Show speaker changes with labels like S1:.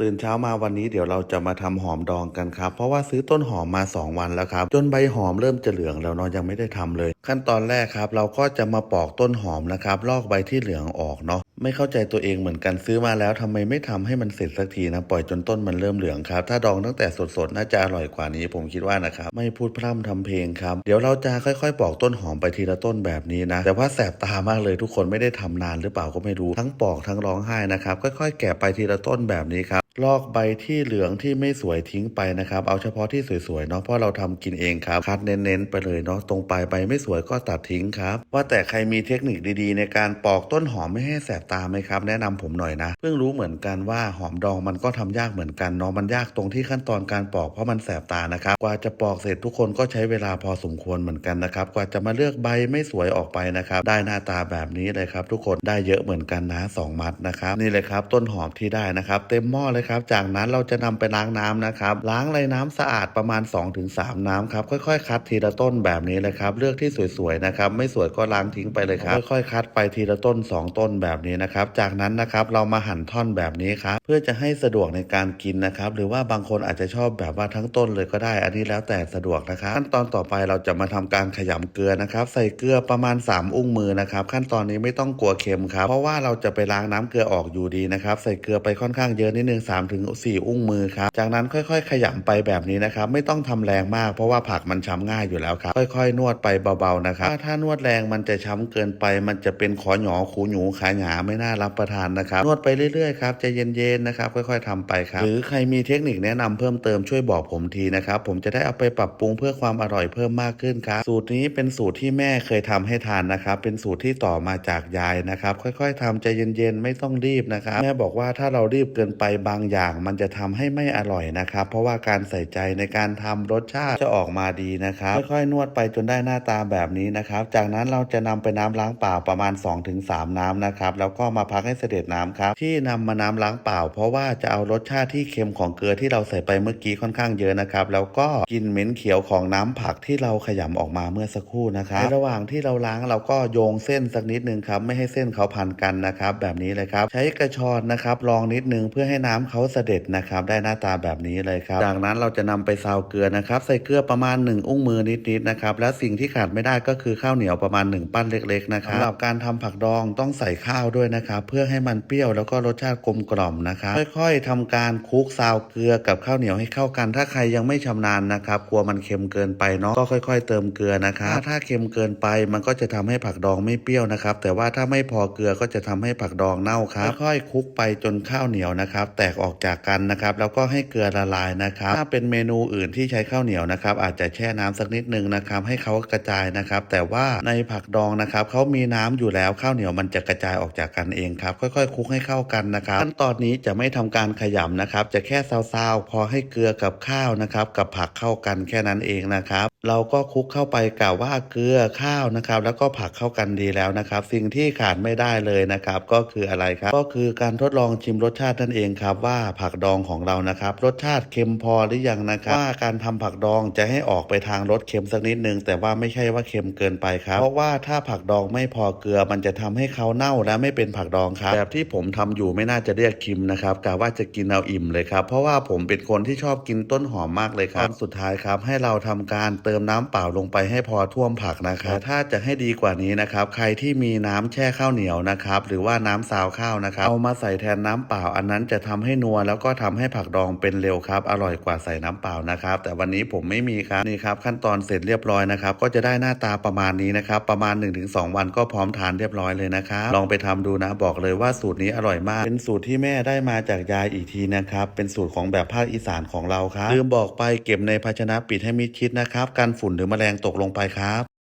S1: ตื่นเช้ามาวันนี้เดี๋ยวเราจะมาทำหอมดองกันครับ เพราะว่าซื้อต้นหอมมา 2 วันแล้วครับ จนใบหอมเริ่มจะเหลืองแล้วเนาะยังไม่ได้ทำเลย ขั้นตอนแรกครับ เราก็จะมาปอกต้นหอมนะครับ ลอกใบที่เหลืองออกเนาะไม่เข้าใจตัวเองเหมือนกันซื้อมาแล้วทำไมไม่ทำให้มันเสร็จสักทีนะ ปล่อยจนต้นมันเริ่มเหลืองครับ ถ้าดองตั้งแต่สดๆน่าจะอร่อยกว่านี้ผมคิดว่านะครับ ไม่พูดพร่ำทำเพลงครับ เดี๋ยวเราจะค่อยๆ ปอกต้นหอมไปทีละต้นแบบนี้นะ แต่ว่าแสบตามากเลยทุกคนไม่ได้ทำนานหรือเปล่าก็ไม่รู้ทั้งปอกทั้งร้องไห้นะครับค่อยๆ แกะไปทีละต้นแบบนี้ครับ ลอกใบที่เหลืองที่ไม่สวยทิ้งไปนะครับ เอาเฉพาะที่สวยๆเนาะเพราะเราทำกินเองครับ คัดเน้นๆไปเลยเนาะตรงปลายใบไม่สวยก็ตัดทิ้งครับ ว่าแต่ใครมีเทคนิคดีๆ ในการปอกต้นหอมไม่ให้แสบตาไหมครับ แนะนำผมหน่อยนะ เพิ่งรู้เหมือนกันว่าหอมดองมันก็ทำยากเหมือนกันเนาะมันยากตรงที่ขั้นตอนการปอกเพราะมันแสบตานะครับกว่าจะปอกเสร็จทุกคนก็ใช้เวลาพอสมควรเหมือนกันนะครับกว่าจะมาเลือกใบไม่สวยออกไปนะครับได้หน้าตาแบบนี้เลยครับ ทุกคนได้เยอะเหมือนกันนะสองมัดนะครับนี่เลยครับ ต้นหอมที่ได้นะครับ เต็มหม้อเลยครับ จากนั้นเราจะนำไปล้างน้ำนะครับ ล้างเลยน้ำสะอาดประมาณ 2-3 น้ำครับ ค่อยๆ คัดทีละต้นแบบนี้เลยครับ เลือกที่สวยๆนะครับ ไม่สวยก็ล้างทิ้งไปเลยครับ ค่อยๆ คัดไปทีละต้น 2 ต้นแบบนี้นะครับ จากนั้นนะครับเรามาหั่นท่อนแบบนี้ครับ เพื่อจะให้สะดวกในการกินนะครับ หรือว่าบางคนอาจจะชอบแบบว่าทั้งต้นเลยก็ได้ อันนี้แล้วแต่สะดวกนะครับ ขั้นตอนต่อไปเราจะมาทำการขยำเกลือนะครับ ใส่เกลือประมาณ 3 อุ้งมือนะครับ ขั้นตอนนี้ไม่ต้องกลัวเค็มครับ เพราะว่าเราจะไปล้างน้ำเกลือออกอยู่ดีนะครับ ใส่เกลือไปค่อนข้างเยอะนิดนึง3ถึง4อุ้งมือครับ จากนั้นค่อยๆ ขยำไปแบบนี้นะครับ ไม่ต้องทำแรงมากเพราะว่าผักมันช้ำง่ายอยู่แล้วครับ ค่อยๆ นวดไปเบาๆนะครับถ้าถ้านวดแรงมันจะช้ำเกินไป มันจะเป็นขอหยอขูหนูขาหยาไม่น่ารับประทานนะครับ นวดไปเรื่อยๆครับใจเย็นๆนะครับ ค่อยๆทำไปครับ หรือใครมีเทคนิคแนะนำเพิ่มเติมช่วยบอกผมทีนะครับ ผมจะได้เอาไปปรับปรุงเพื่อความอร่อยเพิ่มมากขึ้นครับ สูตรนี้เป็นสูตรที่แม่เคยทำให้ทานนะครับ เป็นสูตรที่ต่อมาจากยายนะครับ ค่อยๆทำใจเย็นๆ ไม่ต้องรีบนะครับ แม่บอกว่าถ้าเรารีบเกินไปบางอย่างมันจะทำให้ไม่อร่อยนะครับ เพราะว่าการใส่ใจในการทำรสชาติจะออกมาดีนะครับค่อยๆนวดไปจนได้หน้าตาแบบนี้นะครับ จากนั้นเราจะนำไปน้ำล้างเปล่าประมาณ 2-3 น้ำนะครับ แล้วก็มาพักให้เสด็จน้ำครับ ที่นำมาน้ำล้างเปล่า เพราะว่าจะเอารสชาติที่เค็มของเกลือที่เราใส่ไปเมื่อกี้ค่อนข้างเยอะนะครับ แล้วก็กินเหม็นเขียวของน้ำผักที่เราขยำออกมาเมื่อสักครู่นะครับในระหว่างที่เราล้างเราก็โยงเส้นสักนิดนึงครับไม่ให้เส้นเขาพันกันนะครับ แบบนี้เลยครับ ใช้กระชอนนะครับรองนิดนึงเพื่อให้น้ำเขาเสด็จนะครับ ได้หน้าตาแบบนี้เลยครับ จากนั้นเราจะนำไปซาวเกลือนะครับ ใส่เกลือประมาณ 1 อุ้งมือนิดๆนะครับ และสิ่งที่ขาดไม่ได้ก็คือข้าวเหนียวประมาณ 1 ปั้นเล็กๆนะครับสำหรับการทำผักดองต้องใส่ข้าวด้วยนะครับ เพื่อให้มันเปรี้ยวแล้วก็รสชาติกลมกล่อมนะครับค่อยๆทำการคลุกซาวเกลือกับข้าวเหนียวให้เข้ากัน ถ้าใครยังไม่ชำนาญนะครับ กลัวมันเค็มเกินไปเนาะก็ค่อย ๆ เติมเกลือนะครับถ้าเค็มเกินไปมันก็จะทำให้ผักดองไม่เปรี้ยวนะครับ แต่ว่าถ้าไม่พอเกลือก็จะทำให้ผักดองเน่าครับค่อยๆคลุกไปจนข้าวเหนียวนะครับ แตกออกจากกันนะครับ แล้วก็ให้เกลือละลายนะครับ ถ้าเป็นเมนูอื่นที่ใช้ข้าวเหนียวนะครับ อาจจะแช่น้ำสักนิดนึงนะครับ ให้เขากระจายนะครับ แต่ว่าในผักดองนะครับเขามีน้ำอยู่แล้วข้าวเหนียวมันจะกระจายออกจากกันเองครับ ค่อยๆคลุกให้เข้ากันนะครับขั้นตอนนี้จะไม่ทำการขยำนะครับ จะแค่ซาวๆพอให้เกลือกับข้าวนะครับ กับผักเข้ากันแค่นั้นเองนะครับ เราก็คลุกเข้าไปกล่าวว่าเกลือข้าวนะครับ แล้วก็ผักเข้ากันดีแล้วนะครับ สิ่งที่ขาดไม่ได้เลยนะครับ ก็คืออะไรครับ ก็คือการทดลองชิมรสชาตินั่นเองครับ ว่าผักดองของเรานะครับ รสชาติเค็มพอหรือยังนะครับว่าการทำผักดองจะให้ออกไปทางรสเค็มสักนิดนึง แต่ว่าไม่ใช่ว่าเค็มเกินไปครับ เพราะว่าถ้าผักดองไม่พอเกลือมันจะทำให้เขาเน่าและไม่เป็นผักดองครับแบบที่ผมทำอยู่ไม่น่าจะเรียกคิมนะครับกะว่าจะกินเอาอิ่มเลยครับ เพราะว่าผมเป็นคนที่ชอบกินต้นหอมมากเลยครับสุดท้ายครับ ให้เราทำการเติมน้ำเปล่าลงไปให้พอท่วมผักนะครับถ้าจะให้ดีกว่านี้นะครับใครที่มีน้ำแช่ข้าวเหนียวนะครับหรือว่าน้ำซาวข้าวนะครับเอามาใส่แทนน้ำเปล่า อันนั้นจะทำให้นัวแล้วก็ทำให้ผักดองเป็นเร็วครับอร่อยกว่าใส่น้ำเปล่านะครับแต่วันนี้ผมไม่มีครับนี่ครับขั้นตอนเสร็จเรียบร้อยนะครับก็จะได้หน้าตาประมาณนี้นะครับประมาณ 1-2 วันก็พร้อมทานเรียบร้อยเลยนะครับลองไปทำดูนะบอกเลยว่าสูตรนี้อร่อยมาก เป็นสูตรที่แม่ได้มาจากยายอีกทีนะครับเป็นสูตรของแบบภาคอีสานของเราครับลืมบอกไปเก็บในภาชนะปิดให้มิดชิดนะครับกันฝุ่นหรือแมลงตกลงไปครับ